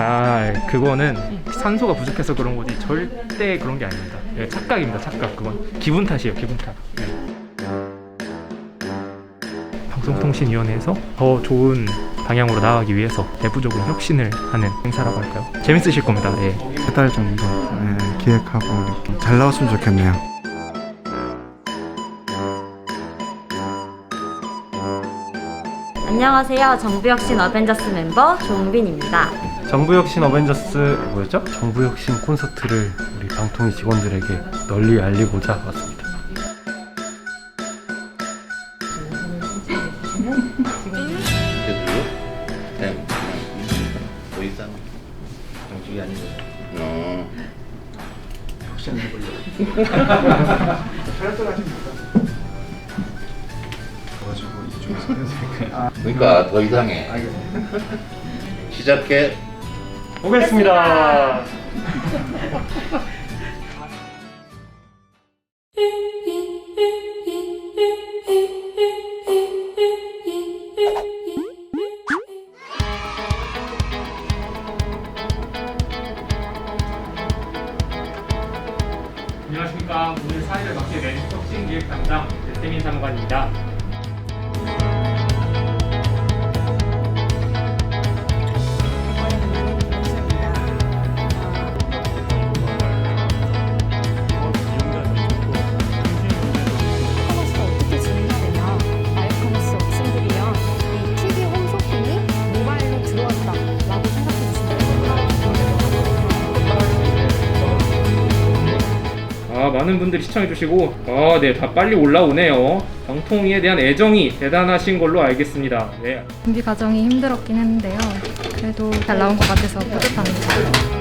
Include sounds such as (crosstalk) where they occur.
아 그거는 산소가 부족해서 그런 거지 절대 그런 게 아닙니다. 예, 착각입니다. 착각 그건 기분 탓이에요. 기분 탓. 예. 방송통신위원회에서 더 좋은 방향으로 나아가기 위해서 내부적으로 혁신을 하는 행사라고 할까요? 재밌으실 겁니다. 예. 세달 정도 예, 기획하고 이렇게 잘 나왔으면 좋겠네요. 안녕하세요. 정부혁신 어벤져스 멤버 조은빈입니다. 정부혁신 어벤져스 뭐였죠? 정부혁신 콘서트를 우리 방통위 직원들에게 널리 알리고자 왔습니다. 그래도요? 그냥 더 이상 정식이 아니고 어. (laughs) (laughs) 그러니까 더 이상해 시작해 보겠습니다. 안녕하십니까. 오늘 사회를 맡게 된 혁신 기획 담당 배태민 사무관입니다. 아, 많은 분들이 시청해주시고, 아, 네, 다 빨리 올라오네요. 방통위에 대한 애정이 대단하신 걸로 알겠습니다. 네, 준비 과정이 힘들었긴 했는데요. 그래도 잘 나온 것 같아서 뿌듯합니다.